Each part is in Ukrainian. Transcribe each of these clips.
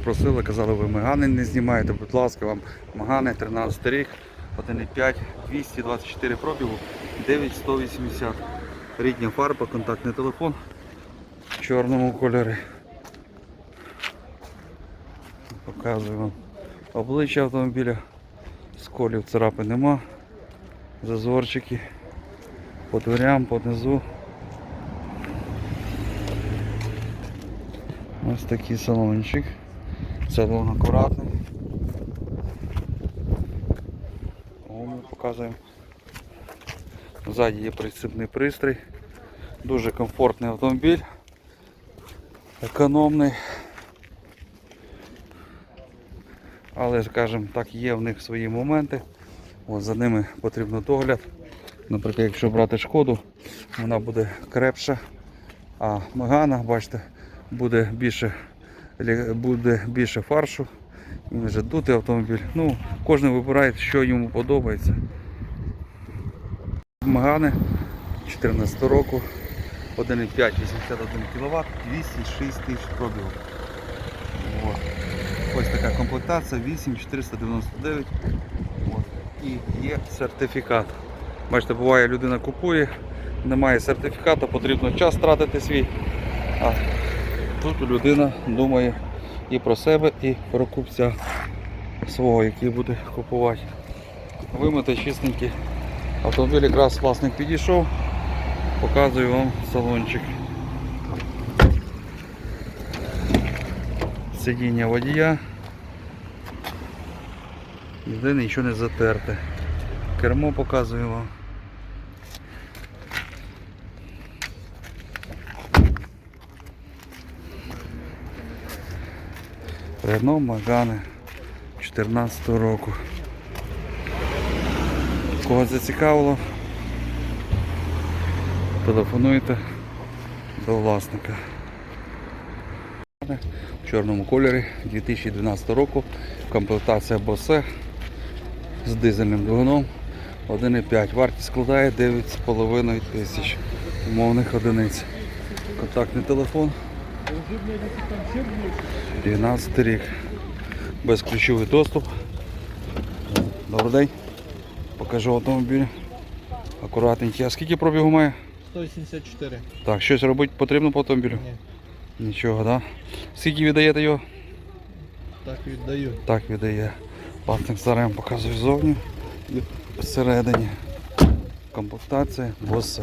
просили, казали, ви Мегани не знімаєте, будь ласка, вам Мегани 13 рік, 1,5, 224 пробігу, 9180. Рідня фарба, контактний телефон в чорному кольорі. Показую вам обличчя автомобіля. Сколів царапи нема. Зазорчики по дверям, по низу. Ось такий салончик. Салон акуратний. Ми показуємо. Ззаді є прицепний пристрій. Дуже комфортний автомобіль. Економний. Але, скажімо так, є в них свої моменти. От за ними потрібно догляд. Наприклад, якщо брати шкоду, вона буде крепша. А Мегана, бачите, буде більше, буде більше фаршу. Він вже дутий автомобіль. Ну, кожен вибирає, що йому подобається. Мегани 14 року, 1,5, 81 кВт, 206 тисяч пробігу. Ось така комплектація 8499. От. І є сертифікат. Бачите, буває, людина купує, немає сертифікату, потрібно час тратити свій. А тут людина думає і про себе, і про купця свого, який буде купувати. Вимити чистенький. Автомобіль якраз власник підійшов. Показую вам салончик. Сидіння водія. Єдине, нічого не затерте. Кермо показую вам. Рено Магане 14 року. Кого зацікавило, телефонуйте до власника. В чорному кольорі 2012 року. Комплектація Bose з дизельним двигуном 1,5. Вартість складає 9,5 тисяч умовних одиниць. Контактний телефон. 12 рік. Безключовий доступ. Добрий день. Покажу автомобіль. Акуратненький. А скільки пробігу має? 184. Так, щось робити потрібно по автомобілю? Ні, Нічого, так? Да? Скільки віддаєте його? так віддаю. Так віддає. Власник старем показує ззовні і всередині. Комплектація босе.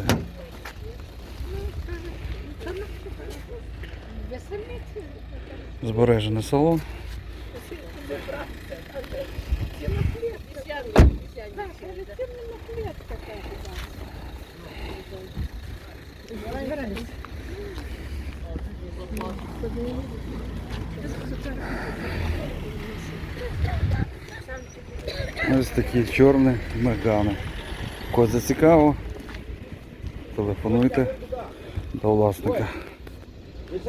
Збережений салон. Ось такі чорні мегани. Кого зацікаво, телефонуйте до власника.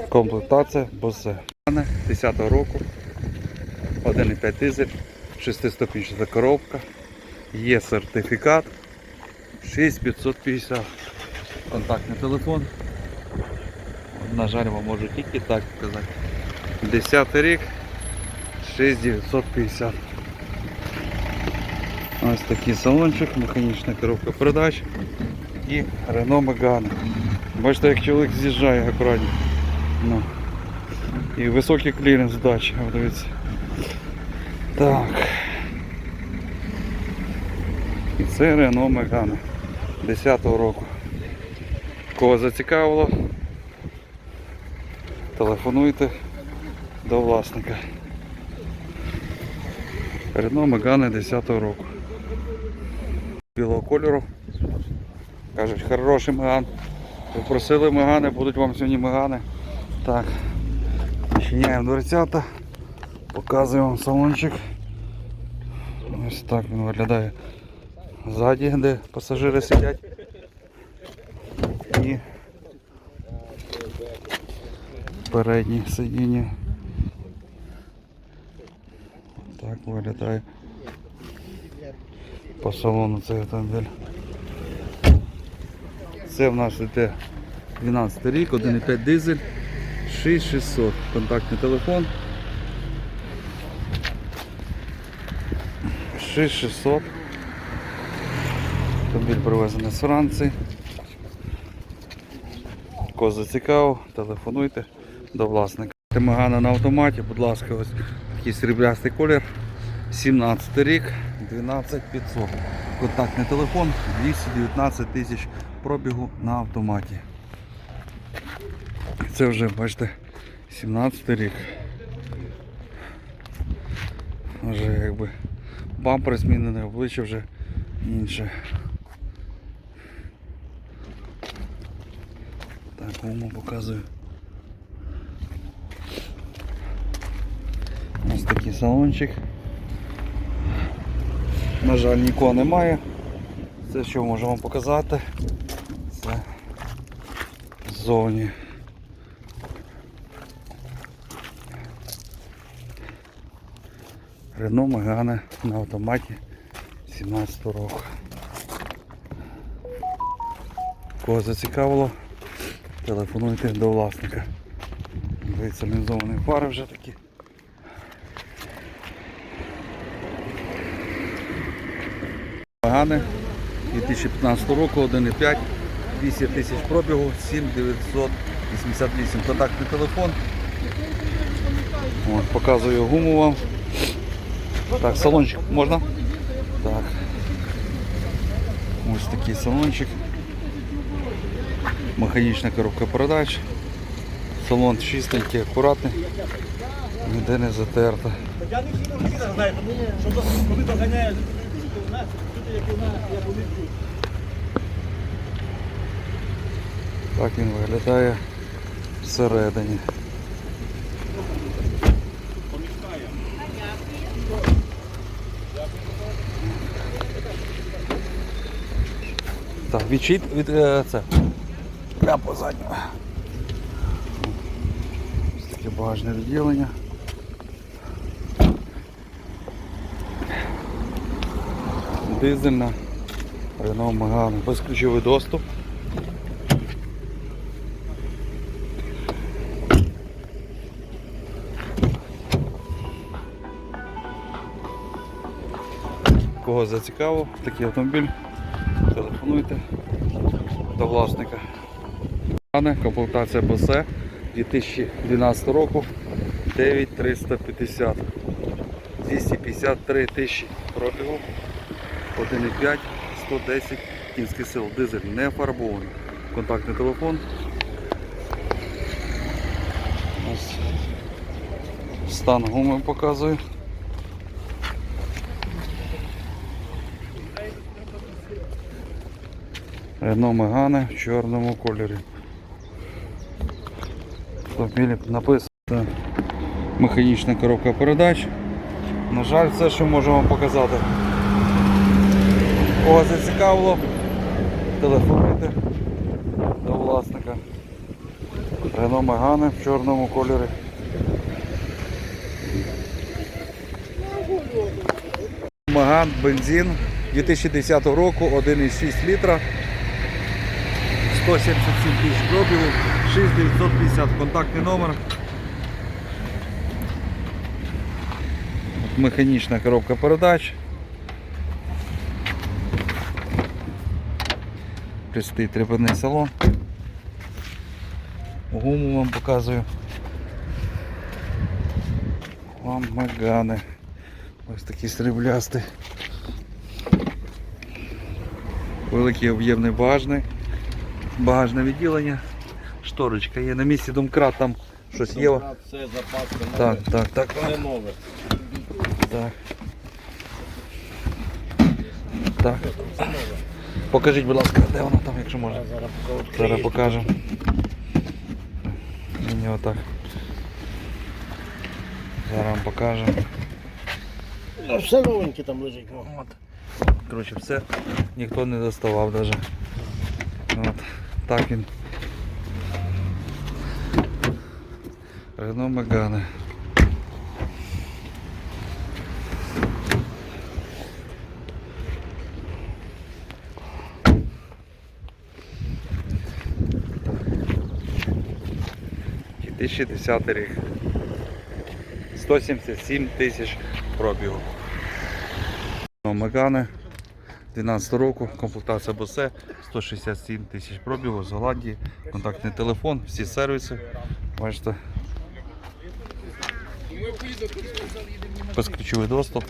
Комплектація босе. 10 року. 1,5 дизель, 6-ступінчата коробка. Є сертифікат. 6550. Контактний телефон. На жаль, вам можу тільки так сказати. 10 рік. 6950. Ось такий салончик, механічна коробка передач і Renault Megane. Бачите, як чоловік з'їжджає акуратно. Ну. І високий кліренс дачі, дивіться. Так. І це Renault Megane 10-го року. Кого зацікавило, телефонуйте до власника. Renault Megane 10-го року. Білого кольору. Кажуть, хороший меган. Ви мегани, будуть вам сьогодні мегани. Так. Чиняємо дверцята. Показуємо вам салончик. Ось так він виглядає ззаді, де пасажири сидять. І передні сидіння. Так виглядає по салону цей автомобіль. Це в нас йде 12 рік, 1,5 дизель, 6600. Контактний телефон. 6600. Автомобіль привезений з Франції. Кого зацікавив, телефонуйте до власника. Тимагана на автоматі, будь ласка, ось такий сріблястий колір. 17 рік, 12500. Контактний телефон, 219 тисяч пробігу на автоматі. Це вже, бачите, 17 рік. Вже якби бампер змінений, обличчя вже інше. Так, гуму показую. Ось такий салончик. На жаль, нікого немає. Це що можу вам показати. Це ззовні. Рено Megane на автоматі 17 року. Кого зацікавило, телефонуйте до власника. Дивіться, лінзовані фари вже такі. Megane 2015 року 1,5, 200 тисяч пробігу, 7988 контактний телефон. От, показую гуму вам. Так, салончик можна? Так. Ось такий салончик. Механічна коробка передач. Салон чистенький, акуратний. Ніде не затерто. Я не всі мужчина знаю, тому що коли доганяє у нас, як у як у них тут. Так він виглядає всередині. Так, відчит від е, це. Прямо позаду. Ось таке багажне відділення. Дизельна Renault Megane. Безключовий доступ. Кого зацікавив такий автомобіль, телефонуйте до власника. Комплектація БС 2012 року 9350. 253 тисячі пробігу. 1,5, 110 кінських сил. Дизель не фарбований. Контактний телефон. Ось стан гуми показую. Рено Мегане в чорному кольорі. Автомобілі написано механічна коробка передач. На жаль, все, що можу вам показати. Кого зацікавило, телефонуйте до власника. Рено Мегане в чорному кольорі. Меган бензин 2010 року 1,6 літра. 177 тисяч пробігу, 6950 контактний номер. Механічна коробка передач. Пристий трепетний салон. Гуму вам показую. Вам Мегани. Ось такий сріблястий. Великий об'ємний багажний. Багажне відділення. Шторочка є. На місці домкрат там щось є. Все, запаска, Так, так, так. Це нове. Так. Так. Покажіть, будь ласка, де воно там, якщо можна. Зараз поки Зараз покажемо. Мені отак. Зараз вам покажемо. Ну, все новеньке там лежить. ну. От. Коротше, все ніхто не доставав навіть. От. Так він. Рено Мегане. І 2010 рік. 177 тисяч пробігу. Мегане 12 року, комплектація Bose, 167 тисяч пробігу з Голландії, контактний телефон, всі сервіси. Бачите. Безключовий доступ.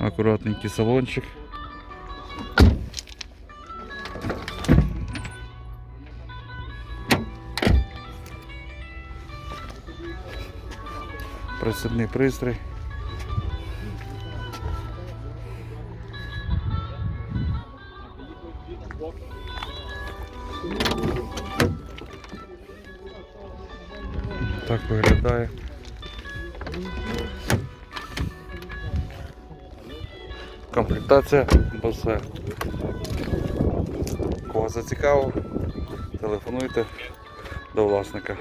Акуратненький салончик. Присадний пристрій. Так виглядає. Комплектація босе. Кого зацікавив, телефонуйте до власника.